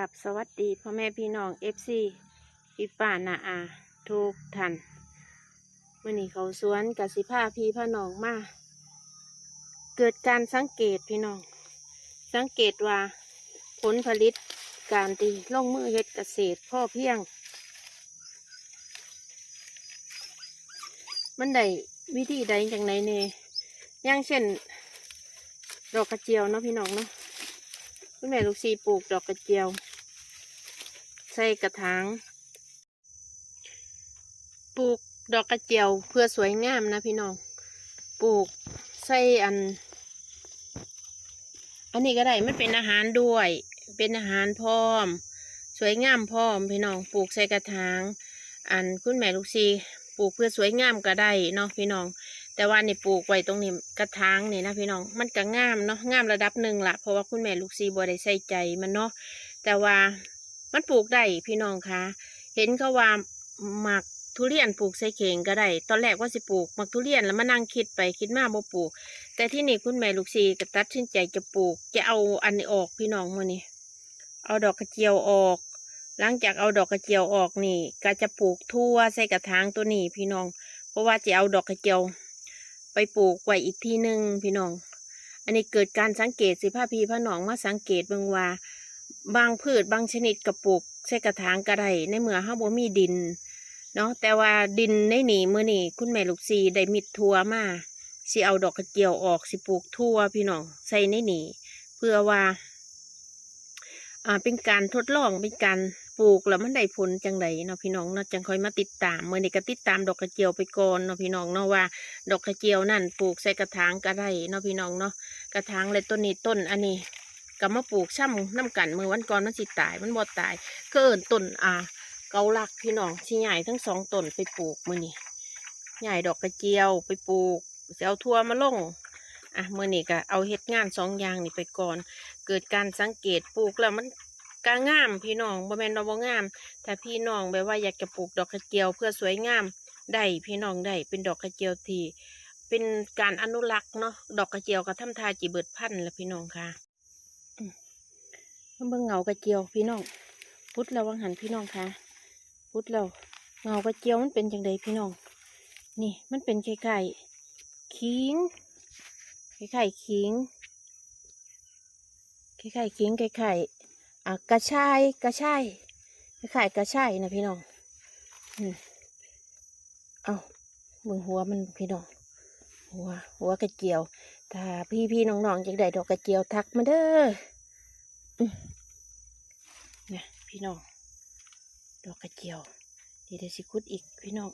กับสวัสดีพ่อแม่พี่น้องเอฟซีพี่ป้านาอาทุกท่านมื่อนี้เขาสวนกับสิผ้าพี่พ่อน้องมาเกิดการสังเกตพี่น้อง สังเกตว่าผลผลิตการตีลงมือเฮ็ดเกษตรพ่อเพียง มันได้วิธีใดจังไหนเน่อย่างเช่น ดอกกระเจียวเนาะพี่น้องเนาะ คุณแม่ลูกซีปลูกดอกกระเจียว ใส่กระถาง ปลูกดอกกระเจียวเพื่อสวยงามนะพี่น้อง ปลูกใส่อัน อันนี้ก็ได้มันเป็นอาหารด้วย เป็นอาหารพร้อม สวยงามพร้อมพี่น้อง ปลูกใส่กระถาง อันคุณแม่ลูกซีปลูกเพื่อสวยงามก็ได้เนาะพี่น้อง แต่ว่านี่ปลูกไว้ตรงนี้กระถางนี่นะพี่น้องมันก็งามเนาะงามระดับหนึ่งละเพราะว่าคุณแม่ลูกซีบัวได้ใส่ใจมันเนาะแต่ว่ามันปลูกได้พี่น้องคะเห็นเขาว่าหมักทุเรียนปลูกใส่เข่งก็ได้ ตอนแรกว่าสิปลูกหมักทุเรียนแล้วมานั่งคิดไปคิดมาบ่ปลูก แต่ที่นี่คุณแม่ลูกซีก็ตัดสินใจจะปลูก จะเอาอันนี้ออกพี่น้องมื่อนี้เอาดอกกระเจียวออก หลังจากเอาดอกกระเจียวออกนี่ ก็จะปลูกทั่วใส่กระถางตัวนี้พี่น้อง เพราะว่าจะเอาดอกกระเจียว ไปปลูกไว้อีกทีหนึ่งพี่น้อง อันนี้เกิดการสังเกตสิพ่าพี่พ่อน้องมาสังเกตเบิ่งว่า บางพืชบางชนิดกระปลูกใส่กระถางกระไดในเมื่อห้าบ่มีดินเนาะแต่ว่าดินในหนีมือนี่คุณแม่ลูกซีได้มิดทัวมาสิเอาดอกกระเจียวออกสิปลูกทั่วพี่น้องใส่ในหนีเพื่อว่า อ่าเป็นการทดลองเป็นการ ปลูกแล้วมันได้ผลจังไดเนาะพี่น้องเนาะจังค่อยมาติดตามเมื่อนี้ก็ติดตามดอกกระเจียวไปก่อนเนาะพี่น้องเนาะว่า ดอกกระเจียวนั่นปลูกใส่กระถางก็ได้เนาะพี่น้องเนาะกระถางเลยต้นนี้ต้นอันนี้ก็มาปลูกช่ำน้ำกันเมื่อวันก่อนมันสิตายมันบ่ตายก็เอินต้นอ่าเกาลักพี่น้องสิใหญ่ทั้งสองต้นไปปลูกมื่อนี้ใหญ่ดอกกระเจียวไปปลูกจะเอาทั่วมาลงอะมื่อนี้ก็เอาเฮ็ดงานสองอย่างนี่ไปก่อน เกิดการสังเกตปลูกแล้วมัน กางาม พี่น้องบ่แม่นว่าบ่งาม ถ้าพี่น้องแบบว่าอยากจะปลูกดอกกระเจียวเพื่อสวยงามได้พี่น้องได้เป็นดอกกระเจียวทีเป็นการอนุรักษ์เนาะดอกกระเจียวก็ทำทาจีเบิดพันธุ์แล้วพี่น้องค่ะเบิ่งเงากระเจียวพี่น้องพุดแล้ววังหันพี่น้องค่ะพุดแล้วเงากระเจียวมันเป็นจังไดพี่น้อง นี่มันเป็นไข่ไข่ขิงไข่ไข่ขิงไข่ไข่ขิงไข่ไข่ อะกระชายกระชายไข่กระชายนะพี่น้องอืมเอาเบิ่งหัวมันพี่น้อง หัว หัวกระเจียว ถ้าพี่พี่น้องๆอยากได้ดอกกระเจียวทักมาเด้อเนี่ยพี่น้อง ดอกกระเจียวเดี๋ยวเดี๋ยวสิคุดอีกพี่น้อง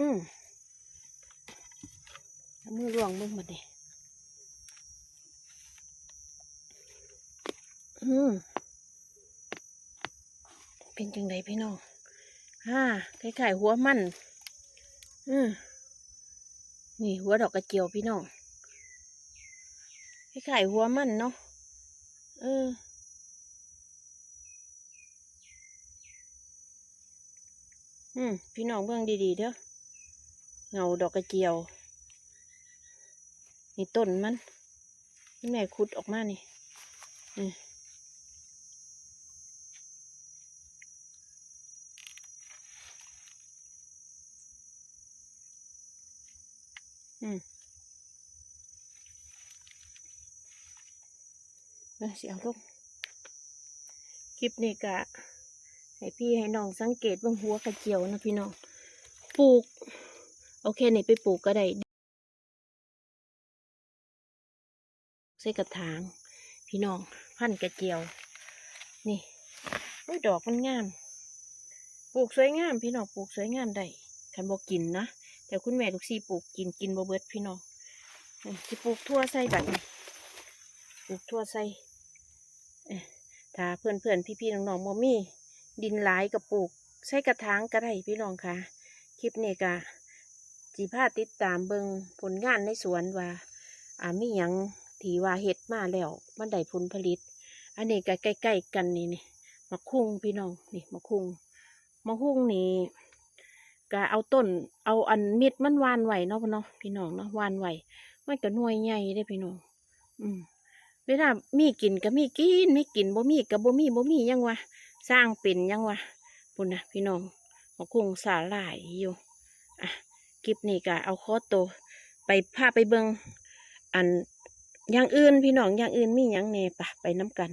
อืมเมือล่วงมึงหมดเลยอืมเป็นจังไดพี่น้องฮ่าคล้ายๆหัวมันอืมนี่หัวดอกกระเจียวพี่น้องคล้ายๆหัวมันเนาะ เอออืมพี่น้องเบิ่งดีๆเด้อ เงาดอกกระเจียว นี่ต้นมันนี่แม่ขุดออกมานี่อืมอืมเสิเอาลูกคลิปนี้กะให้พี่ให้น้องสังเกตบางหัวกระเจียวนะพี่น้อง ปลูก โอเคนี่ไปปลูกก็ได้ใส่กระถาง พี่น้องพันกระเจียว นี่อุ้ยดอกมันงาม ปลูกสวยงาม พี่น้องปลูกสวยงามได้คันบอกกินนะแต่คุณแม่ลูกซีปลูกกินกินบ่เบิดพี่น้องที่ปลูกทั่วใส่แบบนี้ปลูกทั่วใส่ถ้าเพื่อนเพื่อนพี่พี่ๆน้องๆบ่มีดินหลายกับปลูกใช้กระถางก็ได้พี่น้องค่ะ คลิปนี้ก็ จีพาติดตามเบิงผลงานในสวนว่าอ่ามีหยังที่ว่าเฮ็ดมาแล้วมันได้ผลผลิต อันนี้ก็ใกล้ๆกันนี่นี่มะคุ้งพี่น้องนี่มะคุ้งมะคุ้งนี่ก็เอาต้น เอาอันม็ดมันวานไหวเนาะพ่อเนาะพี่น้องเนาะวานไหวมันก็หน่วยใหญ่เด้พี่น้องอืมเวลามีกินก็มีกินไม่กินบ่มีก็บ่มีบ่มียังวะสร้างเป็นยังวะปุ่นนะพี่น้องมะคุ้งสาหร่ายอยู่อะ คลิปนี้ก็เอาคอโตวไปพาไปเบิงอันอย่างอื่นพี่น้องอย่างอื่นมีอยังเนปะไปน้ำกัน